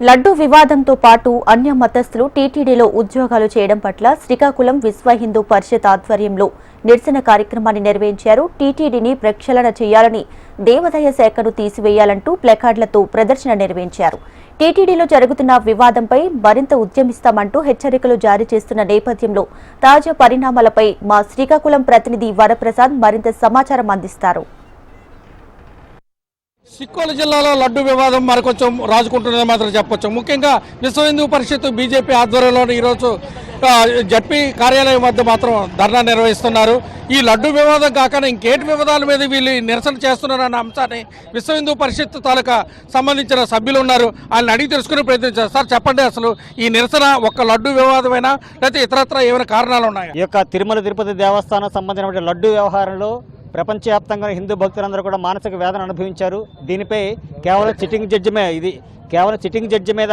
లడ్డు వివాదంతో పాటు అన్య మతస్థులు టీటీడీలో ఉద్యోగాలు చేయడం పట్ల శ్రీకాకుళం విశ్వ హిందూ పరిషత్ ఆధ్వర్యంలో నిరసన కార్యక్రమాన్ని నిర్వహించారు. టీటీడీని ప్రక్షాళన చేయాలని దేవాదాయ శాఖను తీసివేయాలంటూ ప్లకార్డులతో ప్రదర్శన నిర్వహించారు. టీటీడీలో జరుగుతున్న వివాదంపై మరింత ఉద్యమిస్తామంటూ హెచ్చరికలు జారీ చేస్తున్న నేపథ్యంలో తాజా పరిణామాలపై మా శ్రీకాకుళం ప్రతినిధి వరప్రసాద్ మరింత సమాచారం అందిస్తారు. సిక్కోలు జిల్లాలో లడ్డు వివాదం మరికొంచెం రాజుకుంటున్నది మాత్రం చెప్పొచ్చు. ముఖ్యంగా విశ్వ హిందూ పరిషత్ బీజేపీ ఆధ్వర్యంలో ఈరోజు జడ్పీ కార్యాలయం వద్ద మాత్రం ధర్నా నిర్వహిస్తున్నారు. ఈ లడ్డు వివాదం కాక ఇంకేటి వివాదాల మీద వీళ్ళు నిరసన చేస్తున్నారన్న అంశాన్ని విశ్వ హిందూ పరిషత్ తాలూకా సంబంధించిన సభ్యులు ఉన్నారు వాళ్ళని అడిగి తెలుసుకునే ప్రయత్నించారు సార్ చెప్పండి అసలు ఈ నిరసన ఒక్క లడ్డు వివాదమైనా? లేకపోతే ఇతరత్ర ఏమైనా కారణాలు ఉన్నాయా? ఈ యొక్క తిరుమల తిరుపతి దేవస్థానం సంబంధించిన లడ్డు వ్యవహారంలో ప్రపంచవ్యాప్తంగా హిందూ భక్తులందరూ కూడా మానసిక వేదన అనుభవించారు. దీనిపై కేవలం సిట్టింగ్ జడ్జి మీద ఇది కేవలం సిట్టింగ్ జడ్జి మీద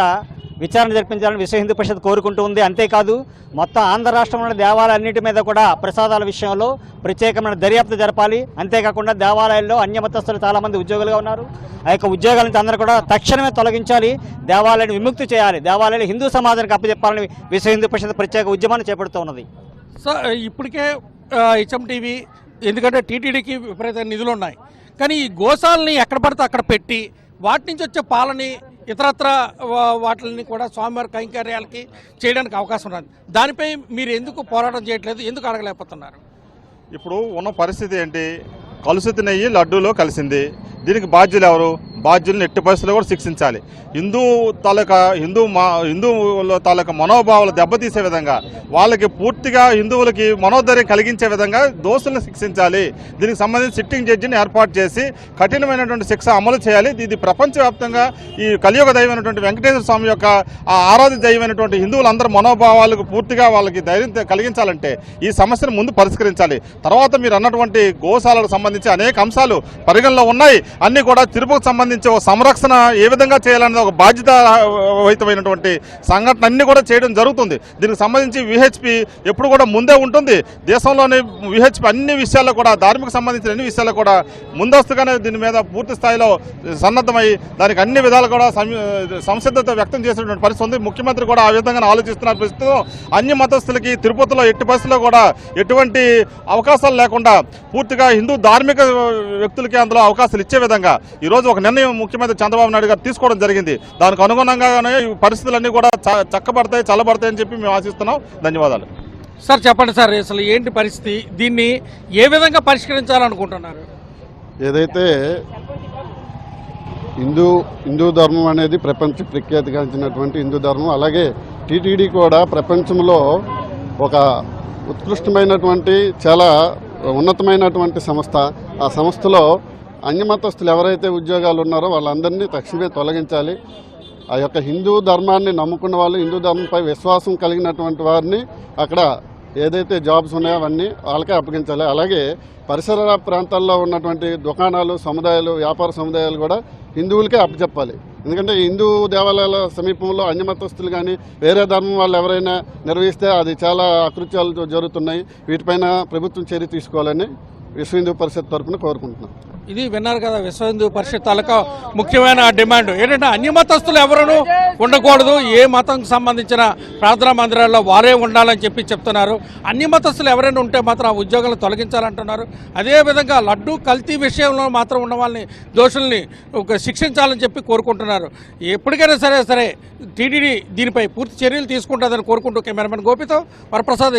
విచారణ జరిపించాలని విశ్వ హిందూ పరిషత్ కోరుకుంటూ ఉంది. అంతేకాదు మొత్తం ఆంధ్ర రాష్ట్రంలోని దేవాలయాలన్నింటి మీద కూడా ప్రసాదాల విషయంలో ప్రత్యేకమైన దర్యాప్తు జరపాలి. అంతేకాకుండా దేవాలయాల్లో అన్యమతస్తులు చాలామంది ఉద్యోగులుగా ఉన్నారు. ఆ యొక్క ఉద్యోగాలను అందరూ కూడా తక్షణమే తొలగించాలి. దేవాలయాన్ని విముక్తి చేయాలి. దేవాలయాలు హిందూ సమాజానికి అప్పచెప్పాలని విశ్వ హిందూ పరిషత్ ప్రత్యేక ఉద్యమాన్ని చేపడుతూ ఉన్నది. సో ఇప్పటికే హెచ్ఎం టీవీ ఎందుకంటే టీటీడీకి విపరీత నిధులు ఉన్నాయి కానీ ఈ గోశాలని ఎక్కడ పడితే అక్కడ పెట్టి వాటి నుంచి వచ్చే పాలని ఇతరత్ర వా- వాటిని కూడా స్వామివారి కైంకర్యాలకి చేయడానికి అవకాశం ఉన్నది. దానిపై మీరు ఎందుకు పోరాటం చేయట్లేదు? ఎందుకు అడగలేకపోతున్నారు? ఇప్పుడు ఉన్న పరిస్థితి ఏంటి? కలుసుతున్నయ్యి లడ్డూలో కలిసింది. దీనికి బాధ్యులు ఎవరు? బాధ్యులను ఎట్టి పరిస్థితుల్లో కూడా శిక్షించాలి. హిందూ తాలూకా హిందూ మా హిందువుల తాలూకా మనోభావాలు దెబ్బతీసే విధంగా వాళ్ళకి పూర్తిగా హిందువులకి మనోధైర్యం కలిగించే విధంగా దోషులను శిక్షించాలి. దీనికి సంబంధించి సిట్టింగ్ జడ్జిని ఏర్పాటు చేసి కఠినమైనటువంటి శిక్ష అమలు చేయాలి. ఇది ప్రపంచవ్యాప్తంగా ఈ కలియుగ దైవమైనటువంటి వెంకటేశ్వర స్వామి యొక్క ఆ ఆరాధ్య దైవమైనటువంటి హిందువులందరూ మనోభావాలకు పూర్తిగా వాళ్ళకి ధైర్యం కలిగించాలంటే ఈ సమస్యను ముందు పరిష్కరించాలి. తర్వాత మీరు అన్నటువంటి గోశాలకు సంబంధించి అనేక అంశాలు పరిగణలో ఉన్నాయి. అన్నీ కూడా తిరుపతికి సంబంధించి ఒక సంరక్షణ ఏ విధంగా చేయాలనేది ఒక బాధ్యత వహితమైనటువంటి సంఘటన అన్నీ కూడా చేయడం జరుగుతుంది. దీనికి సంబంధించి విహెచ్పి ఎప్పుడు కూడా ముందే ఉంటుంది. దేశంలోని విహెచ్పి అన్ని విషయాల్లో కూడా ధార్మిక సంబంధించిన అన్ని విషయాల్లో కూడా ముందస్తుగానే దీని మీద పూర్తి స్థాయిలో సన్నద్ధమై దానికి అన్ని విధాలు కూడా సంసిద్ధత వ్యక్తం చేసినటువంటి పరిస్థితి ఉంది. ముఖ్యమంత్రి కూడా ఆ విధంగా ఆలోచిస్తున్న ప్రస్తుతం అన్ని మతస్థులకి తిరుపతిలో ఎట్టి పరిస్థితుల్లో కూడా ఎటువంటి అవకాశాలు లేకుండా పూర్తిగా హిందూ ధార్మిక వ్యక్తులకి అందులో అవకాశాలు ఇచ్చే విధంగా ఈరోజు ఒక నిర్ణయం ముఖ్యమంత్రి చంద్రబాబు నాయుడు గారు తీసుకోవడం జరిగింది. దానికి అనుగుణంగానే ఈ పరిస్థితులన్నీ కూడా చ- చక్కబడతాయి చల్లబడతాయని చెప్పి మేము ఆశిస్తున్నాం. ధన్యవాదాలు. సార్ చెప్పండి సార్ అసలు ఏంటి పరిస్థితి? దీన్ని ఏ విధంగా పరిష్కరించాలనుకుంటున్నారు? ఏదైతే హిందూ హిందూ ధర్మం అనేది ప్రపంచ ప్రఖ్యాతిగాంచినటువంటి హిందూ ధర్మం అలాగే టీటీడీ కూడా ప్రపంచంలో ఒక ఉత్కృష్టమైనటువంటి చాలా ఉన్నతమైనటువంటి సంస్థ. ఆ సంస్థలో అన్యమతస్తులు ఎవరైతే ఉద్యోగాలు ఉన్నారో వాళ్ళందరినీ తక్షణమే తొలగించాలి. ఆ యొక్క హిందూ ధర్మాన్ని నమ్ముకున్న వాళ్ళు హిందూ ధర్మంపై విశ్వాసం కలిగినటువంటి వారిని అక్కడ ఏదైతే జాబ్స్ ఉన్నాయో అవన్నీ వాళ్ళకే అప్పగించాలి. అలాగే పరిసర ప్రాంతాల్లో ఉన్నటువంటి దుకాణాలు సముదాయాలు వ్యాపార సముదాయాలు కూడా హిందువులకే అప్పచెప్పాలి. ఎందుకంటే హిందూ దేవాలయాల సమీపంలో అన్యమతస్తులు కానీ వేరే ధర్మం వాళ్ళు ఎవరైనా నిర్వహిస్తే అది చాలా అకృత్యాలు జరుగుతున్నాయి. వీటిపైన ప్రభుత్వం చర్య తీసుకోవాలని విశ్వ హిందూ పరిషత్ తరఫున కోరుకుంటున్నాం. ఇది విన్నారు కదా విశ్వ హిందూ పరిషత్ తాలూకా ముఖ్యమైన డిమాండ్. ఏంటంటే అన్ని మతస్థులు ఎవరునూ ఉండకూడదు. ఏ మతంకి సంబంధించిన ప్రార్థనా మందిరాల్లో వారే ఉండాలని చెప్పి చెప్తున్నారు. అన్ని మతస్థులు ఎవరైనా ఉంటే మాత్రం ఆ ఉద్యోగాలను తొలగించాలంటున్నారు. అదేవిధంగా లడ్డూ కల్తీ విషయంలో మాత్రం ఉన్న వాళ్ళని దోషుల్ని ఒక శిక్షించాలని చెప్పి కోరుకుంటున్నారు. ఎప్పటికైనా సరే సరే టీడీడీ దీనిపై పూర్తి చర్యలు తీసుకుంటుందని కోరుకుంటూ కెమెరామెన్ గోపితో వరప్రసాద్